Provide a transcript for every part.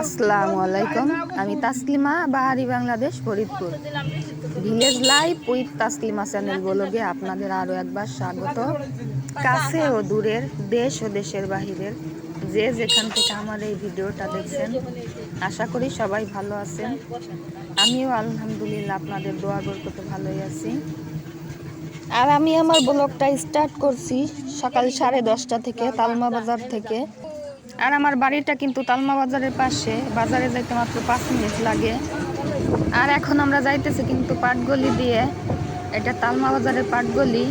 আসসালামু আলাইকুম। আমি Taslima, Bahari Bangladesh, Faridpur. Village life with Taslima channel বলগে আপনাদের আরও একবার স্বাগত। কাছে ও দূরের দেশ ও দেশের বাহিরের যে যেখান থেকে আমার এই ভিডিওটা দেখছেন, আশা করি সবাই ভালো আছেন। আমিও আলহামদুলিল্লাহ আপনাদের দোয়া করতে ভালোই আছি। আর আমি আমার ব্লগটা স্টার্ট করছি সকাল সাড়ে দশটা থেকে, তালমা বাজার থেকে। আর আমার বাড়িটা কিন্তু তালমা বাজারের পাশে। বাজারে যাইতে মাত্র পাঁচ মিনিট লাগে। আর এখন আমরা যাইতেছি কিন্তু পাটগলি দিয়ে। এটা তালমা বাজারের পাটগলি।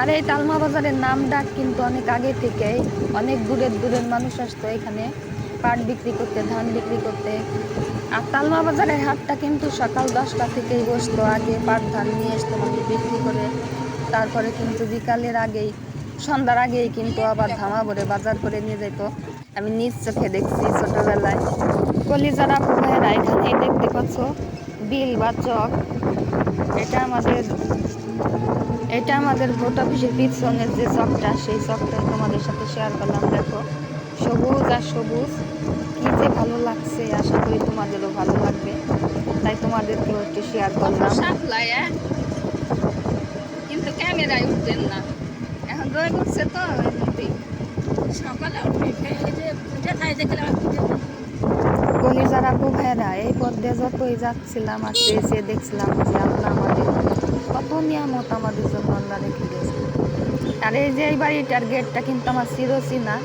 আর এই তালমা বাজারের নাম ডাক কিন্তু অনেক আগে থেকে অনেক দূরের দূরের মানুষ আসতো এখানে। পাট বিক্রি করতে, ধান বিক্রি করতে। আর তালমা বাজারের হাটটা কিন্তু সকাল দশটা থেকেই বসতো আগে পাট ধান নিয়ে আসতো বিক্রি করে। তারপরে কিন্তু বিকালের আগেই সন্ধ্যার আগেই কিন্তু আবার ধামা ভরে বাজার করে নিয়ে যেত আমি নিজ চোখে দেখছি ছোটবেলায়। কলিজারা ভাইয়েরা এখানেই দেখতে পাচ্ছ, বিল বা চক। এটা আমাদের এটা আমাদের ভোট অফিসের পিছনের যে চকটা, সেই চকটা তোমাদের সাথে শেয়ার করলাম, দেখো। সবুজ আর সবুজ। কি যে ভালো লাগছে, আশা করি তোমাদেরও ভালো লাগবে। তাই তোমাদেরকেও একটু শেয়ার করলাম। সাপ্লাই কিন্তু ক্যামেরায় উঠবেন না। রয়ে উঠছে তো সকালে এই যে উঠে খাই দেখলাম কলিজার আপু ভাইয়েরা এই পথে যতই যাচ্ছিলাম আর এসে দেখছিলাম যে আল্লাহ আমাদের কত নিয়ামত আমাদের জন্য আল্লাহ রেখে গেছে আর এই যে এই বাড়িটার গেটটা কিন্তু আমার চিরচেনা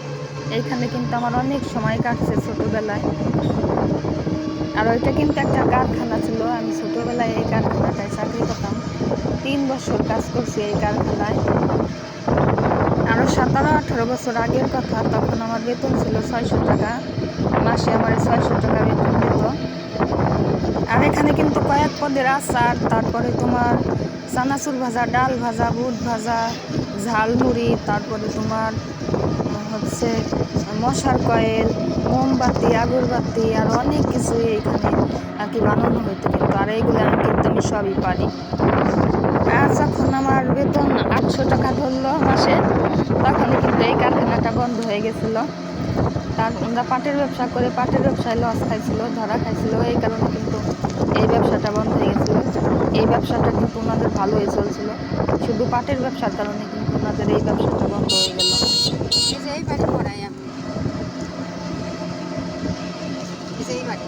এইখানে কিন্তু আমার অনেক সময় কাটছে ছোটবেলায়। আর ওইটা কিন্তু একটা কারখানা ছিল আমি ছোটবেলায় এই কারখানাটায় চাকরি করতাম। তিন বছর কাজ করছি এই কারখানায়। সতেরো, আঠারো বছর আগের কথা, তখন আমার বেতন ছিল ছয়শো টাকা। মাসে আমার ছয়শো টাকা বেতন দিত আর এখানে কিন্তু কয়েক পদের আচার, তারপরে তোমার চানাচুর ভাজা, ডাল ভাজা, বুট ভাজা, ঝালমুড়ি, তারপরে তোমার হচ্ছে মশার কয়েল, মোমবাতি, আগরবাতি, আর অনেক কিছু এইখানে আর কি বানানো হইতো কিন্তু। আর এইগুলো আমি কিন্তু আমি সবই পারি। আর যখন আমার বেতন আটশো টাকা ধরলো মাসে তখনই কিন্তু এই কারখানাটা বন্ধ হয়ে গেছিল। তার আমরা পাটের ব্যবসা করে পাটের ব্যবসায় লস খাইছিল ধরা খাইছিল এই কারণে কিন্তু এই ব্যবসাটা বন্ধ হয়ে গেছিল। এই ব্যবসাটা কিন্তু ওনাদের ভালোই চলছিল। শুধু পাটের ব্যবসার কারণে কিন্তু ওনাদের এই ব্যবসাটা বন্ধ হয়ে গেল। এই যে এই বাড়ি পড়াই আমি। এই বাড়ি।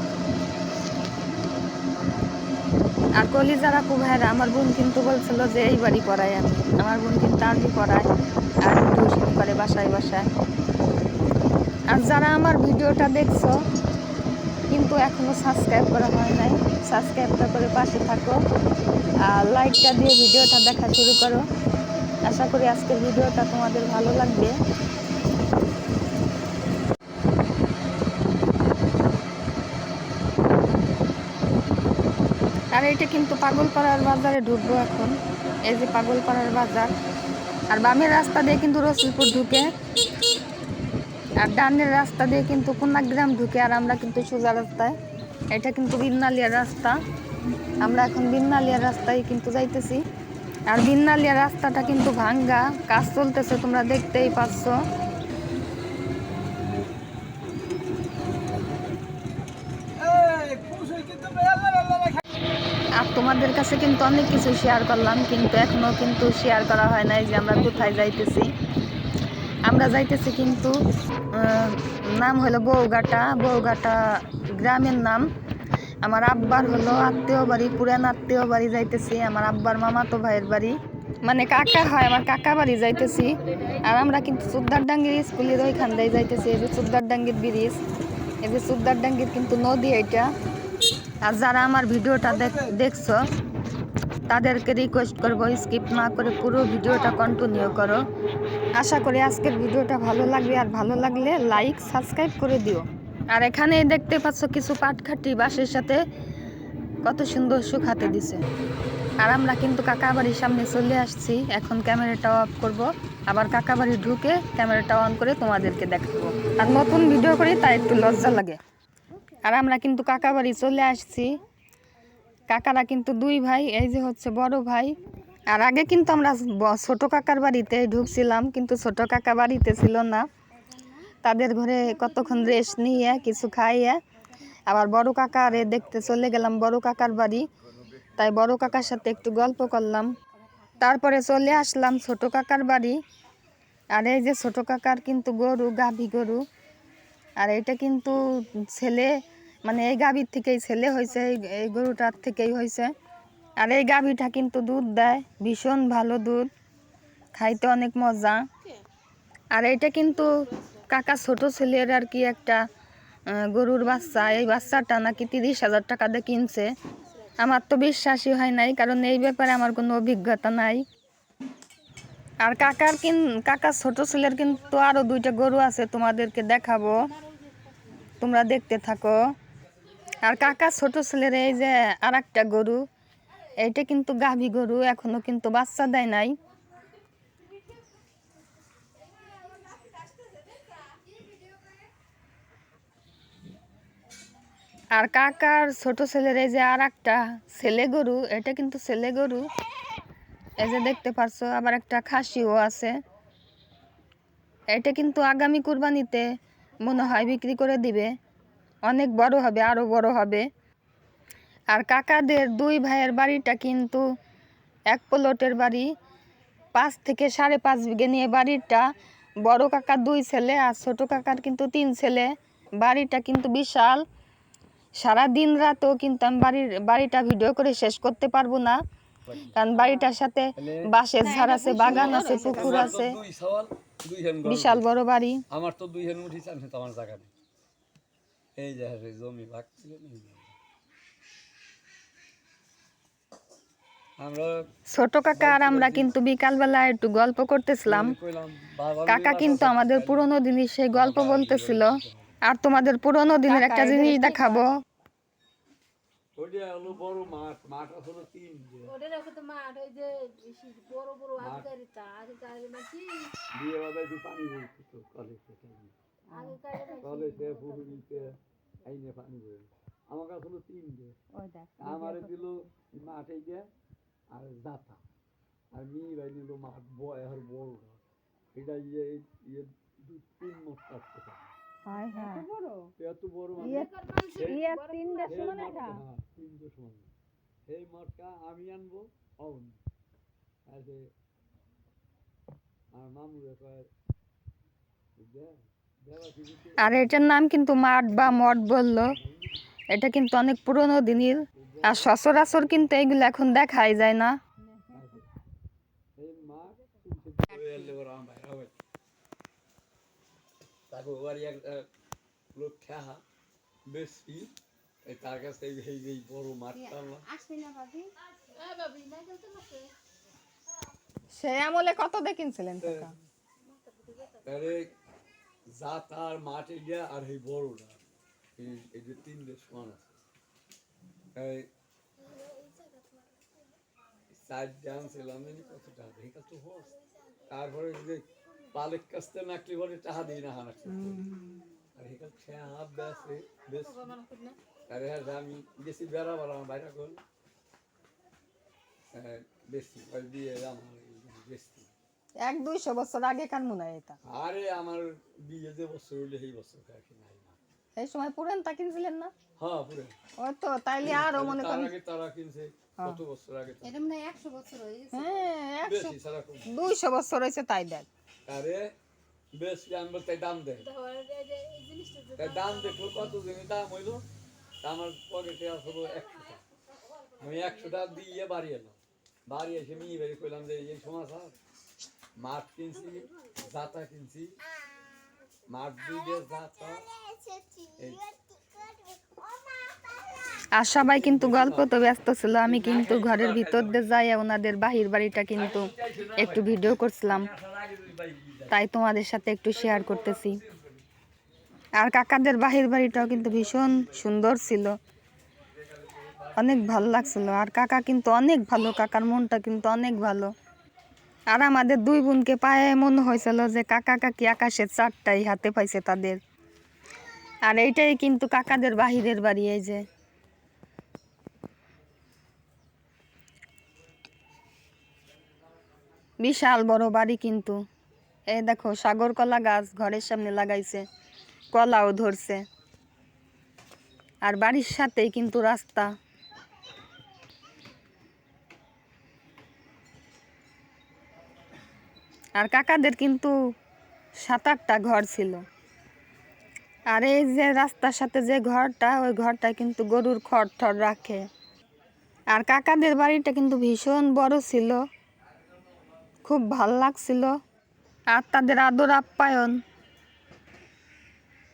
আর কলিজারা ভাইরা আমার বোন কিন্তু বলছিল যে এই বাড়ি পড়াই আমি। আমার বোন কিন্তু আরবি পড়ায়। করে বাসায় বাসায়। আর যারা আমার ভিডিওটা দেখছ, কিন্তু এখনও সাবস্ক্রাইব করা হয় নাই সাবস্ক্রাইবটা করে পাশে থাকো আর লাইকটা দিয়ে ভিডিওটা দেখা শুরু করো। আশা করি আজকের ভিডিওটা তোমাদের ভালো লাগবে। আর এটা কিন্তু পাগল পাগলপাড়ার বাজারে ঢুকবো এখন। এই যে পাগল পাগলপাড়ার বাজার। আর বামের রাস্তা দিয়ে কিন্তু রসুলপুর ঢুকে, আর ডানের রাস্তা দিয়ে কিন্তু কুন্নাগ্রাম ঢুকে, আর আমরা কিন্তু সোজা রাস্তায়। এটা কিন্তু বিন্নালিয়ার রাস্তা। আমরা এখন বিন্নালিয়ার রাস্তায় কিন্তু যাইতেছি। আর বিন্নালিয়া রাস্তাটা কিন্তু ভাঙ্গা, কাজ চলতেছে, তোমরা দেখতেই পাচ্ছ আর তোমাদের কাছে কিন্তু অনেক কিছু শেয়ার করলাম, কিন্তু এখনও কিন্তু শেয়ার করা হয় নাই যে আমরা কোথায় যাইতেছি। আমরা যাইতেছি কিন্তু নাম হলো বউঘাটা। বউঘাটা গ্রামের নাম। আমার আব্বার হলো আত্মীয় বাড়ি, পুরান আত্মীয় বাড়ি যাইতেছি। আমার আব্বার মামাতো ভাইয়ের বাড়ি। মানে কাকা হয়, আমার কাকা বাড়ি যাইতেছি। আর আমরা কিন্তু সুদ্দারডাঙ্গির স্কুলের ওইখান দিয়ে যাইতেছি, এই যে সুদ্দারডাঙ্গির ব্রিজ। এই যে সুদ্দারডাঙ্গির কিন্তু নদী এটা আর যারা আমার ভিডিওটা দেখ- দেখছ তাদেরকে রিকোয়েস্ট করব স্কিপ না করে পুরো ভিডিওটা কন্টিনিউ করো। আশা করি আজকের ভিডিওটা ভালো লাগবে, আর ভালো লাগলে লাইক সাবস্ক্রাইব করে দিও। আর এখানে দেখতে পাচ্ছ কিছু পাটখাটি বাঁশের সাথে কত সুন্দর শুকাতে দিছে। আর আমরা কিন্তু কাকা বাড়ির সামনে চলে আসছি, এখন ক্যামেরাটা অফ করব। আবার কাকা বাড়ি ঢুকে ক্যামেরাটা অন করে তোমাদেরকে দেখাবো। আর নতুন ভিডিও করি, তাই একটু লজ্জা লাগে। আর আমরা কিন্তু কাকা বাড়ি চলে আসছি। কাকারা কিন্তু দুই ভাই, এই যে হচ্ছে বড় ভাই। আর আগে কিন্তু আমরা ছোট কাকার বাড়িতে ঢুকছিলাম, কিন্তু ছোট কাকা বাড়িতে ছিল না। তাদের ঘরে কতক্ষণ রেস্ট নিয়ে, কিছু খাইয়ে, আবার বড় কাকারে দেখতে চলে গেলাম, বড় কাকার বাড়ি। তাই বড় কাকার সাথে একটু গল্প করলাম। তারপরে চলে আসলাম ছোট কাকার বাড়ি। আর এই যে ছোট কাকার কিন্তু গরু, গাভী গরু। আর এটা কিন্তু ছেলে মানে এই গাভীর থেকেই ছেলে হয়েছে, এই- গরুটার থেকেই হয়েছে। আর এই গাভীটা কিন্তু দুধ দেয়, ভীষণ ভালো দুধ, খাইতে অনেক মজা। আর এটা কিন্তু কাকা ছোট ছেলের আর কি একটা গরুর বাচ্চা। এই বাচ্চাটা নাকি তিরিশ হাজার টাকা দিয়ে কিনছে। আমার তো বিশ্বাসই হয় নাই, কারণ এই ব্যাপারে আমার কোনো অভিজ্ঞতা নাই। আর কাকার কিন কাকার ছোট ছেলের কিন্তু আরও দুইটা গরু আছে, তোমাদেরকে দেখাবো। তোমরা দেখতে থাকো। আর কাকা ছোট ছেলের এই যে আর একটা গরু, এইটা কিন্তু গাভী গরু, এখনও কিন্তু বাচ্চা দেয় নাই। আর কাকার ছোট ছেলের এই যে আর একটা ছেলে গরু, এটা কিন্তু ছেলে গরু। এই যে দেখতে পারছ, আবার একটা খাসিও আছে। এটা কিন্তু আগামী কুরবানিতে মনে হয় বিক্রি করে দিবে। অনেক বড় হবে আরও বড় হবে আর কাকাদের দুই ভাইয়ের বাড়িটা কিন্তু এক প্লটের বাড়ি পাঁচ থেকে সাড়ে পাঁচ বিঘে নিয়ে বাড়িটা বড় কাকার দুই ছেলে আর ছোট কাকার কিন্তু তিন ছেলে বাড়িটা কিন্তু বিশাল সারা দিন রাতও কিন্তু আমি বাড়ির বাড়িটা ভিডিও করে শেষ করতে পারব না কারণ বাড়িটার সাথে বাঁশের ঝাড় আছে বাগান আছে পুকুর আছে। বিশাল বড় বাড়ি আমার তো দুই হেন উঠিছে আমি তো আমার জায়গা এই যে জমি ভাগ ছিল ছোট কাকা আর আমরা কিন্তু বিকালবেলা একটু গল্প করতেছিলাম। কাকা কিন্তু আমাদের পুরনো দিনের সেই গল্প বলতেছিল। আর তোমাদের পুরনো দিনের একটা জিনিস দেখাবো। বড় মাঠ মাঠ আসলে তিন যে। ওদের রাখো তো মাঠ ওই যে বেশি বড় বড় আধিকারিতা আধিকারিক মাছি বিয়ে বাদাইতে পানি বলছি তো কলেজে আগেকার কলেজে পুকুরিতে আইনে পানি বলে আমার কাছে হলো তিন যে আমার দিল মাঠে গিয়ে আর জাতা। আর মেয়ে ভাই নিল মাঠ বয় আর বড়। এটা ইয়ে ইয়ে দু তিন মত কাটতে পারে। এত বড়? মাঠ ইয়ে মাঠটা, হ্যাঁ, মাঠটা আমি আনব অন আর যে মামুরে কয় দিতে আর এটার নাম কিন্তু মাঠ বা মঠ বলল এটা কিন্তু অনেক পুরনো দিনের। আর সচরাচর কিন্তু এগুলো এখন দেখাই যায় না। তার কাছে এই বড় মাঠটা সে আমলে কত দেখিনছিলেন যা তার মাঠে গিয়া আর এই বড়টা এই এই যে তিনটে সমান আছে এই সাইড ডান্স এলাম জানি কত টাকা এই কত হস তারপরে যে পালেক কাস্তে নাকলি বলে টাকা দিই না হানা আর এই কাছে হাত বেসে বেশ আরে হ্যাঁ আমি গেছি বেড়া বলা আমার বাইরে করল বেশি ওই দিয়ে আমার বেশি এক দুইশো বছর আগে কার মনে হয় এটা। আরে আমার বিয়ে যে বছর হইলে সেই বছর কাকি নাই না। এই সময় পুরেন তা কিনছিলেন না? হ্যাঁ পুরো ওই তো তাইলে আরও মনে করেন। আগে তারা কিনছে কত বছর আগে? এটা মানে একশো বছর হয়ে গেছে। হ্যাঁ একশো বেশি সারা কম দুইশো বছর হয়েছে তাই দেখ। আরে বেশি আনব তাই দাম জিনিসটা তাই দাম দেখল কত দিনে দাম হইল? আমার পকেটে আসলো একশো টাকা। আমি একশো টাকা দিয়ে বাড়ি এলাম। বাড়ি এসে মেয়ে বাড়ি কইলাম যে এই সময় স্যার মাঠ কিনছি, জাতা কিনছি। দিয়ে আর সবাই কিন্তু গল্প তো ব্যস্ত ছিল, আমি কিন্তু ঘরের ভিতর দিয়ে যাই ওনাদের বাহির বাড়িটা কিন্তু একটু ভিডিও করছিলাম। তাই তোমাদের সাথে একটু শেয়ার করতেছি। আর কাকাদের বাহির বাড়িটাও কিন্তু ভীষণ সুন্দর ছিল। অনেক ভালো লাগছিল। আর কাকা কিন্তু অনেক ভালো, কাকার মনটা কিন্তু অনেক ভালো। আর আমাদের দুই বোনকে পায়ে মনে হয়েছিল যে কাকা কাকি আকাশের চারটাই হাতে পাইছে তাদের। আর এইটাই কিন্তু কাকাদের বাহিরের বাড়ি এই যে। বিশাল বড় বাড়ি কিন্তু। এই দেখো, সাগর কলা গাছ ঘরের সামনে লাগাইছে, কলাও ধরছে। আর বাড়ির সাথেই কিন্তু রাস্তা। আর কাকাদের কিন্তু সাত আটটা ঘর ছিল। আর এই যে রাস্তার সাথে যে ঘরটা, ওই ঘরটা কিন্তু গরুর খড় টড় রাখে। আর কাকাদের বাড়িটা কিন্তু ভীষণ বড় ছিল। খুব ভালো লাগছিল। আর তাদের আদর আপ্যায়ন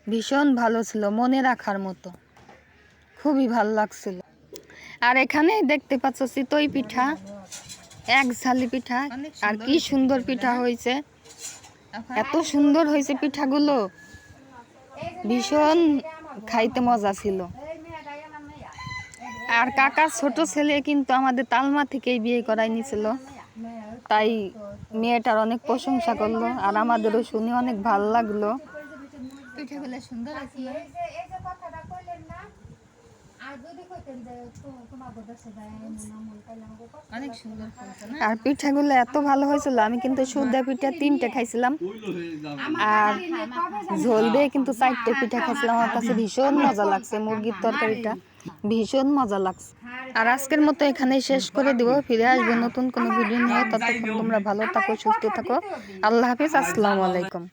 ভীষণ ভালো ছিল, মনে রাখার মতো। খুবই ভালো লাগছিল। আর এখানে দেখতে পাচ্ছ চিতই পিঠা। এক ঝালি পিঠা। আর কি সুন্দর পিঠা হয়েছে। এত সুন্দর হয়েছে পিঠাগুলো। ভীষণ খাইতে মজা ছিল। আর কাকার ছোট ছেলে কিন্তু আমাদের তালমা থেকেই বিয়ে করাই নিছিল। তাই মেয়েটার অনেক প্রশংসা করল আর আমাদেরও শুনে অনেক ভালো লাগল। পিঠাগুলো সুন্দর আছে অনেক সুন্দর হয়েছে না আর পিঠাগুলো এত ভালো হয়েছিল আমি কিন্তু সুদা পিঠা তিনটে খাইছিলাম। আর ঝোল দিয়ে কিন্তু চারটে পিঠা খাইছিলাম আমার কাছে ভীষণ মজা লাগছে মুরগির তরকারিটা। ভীষণ মজা লাগছে। আর আজকের মতো এখানেই শেষ করে দিব ফিরে আসব নতুন কোনো ভিডিও নিয়ে ততক্ষণ তোমরা ভালো থাকো সুস্থ থাকো। আল্লাহ হাফিজ আসসালামু আলাইকুম।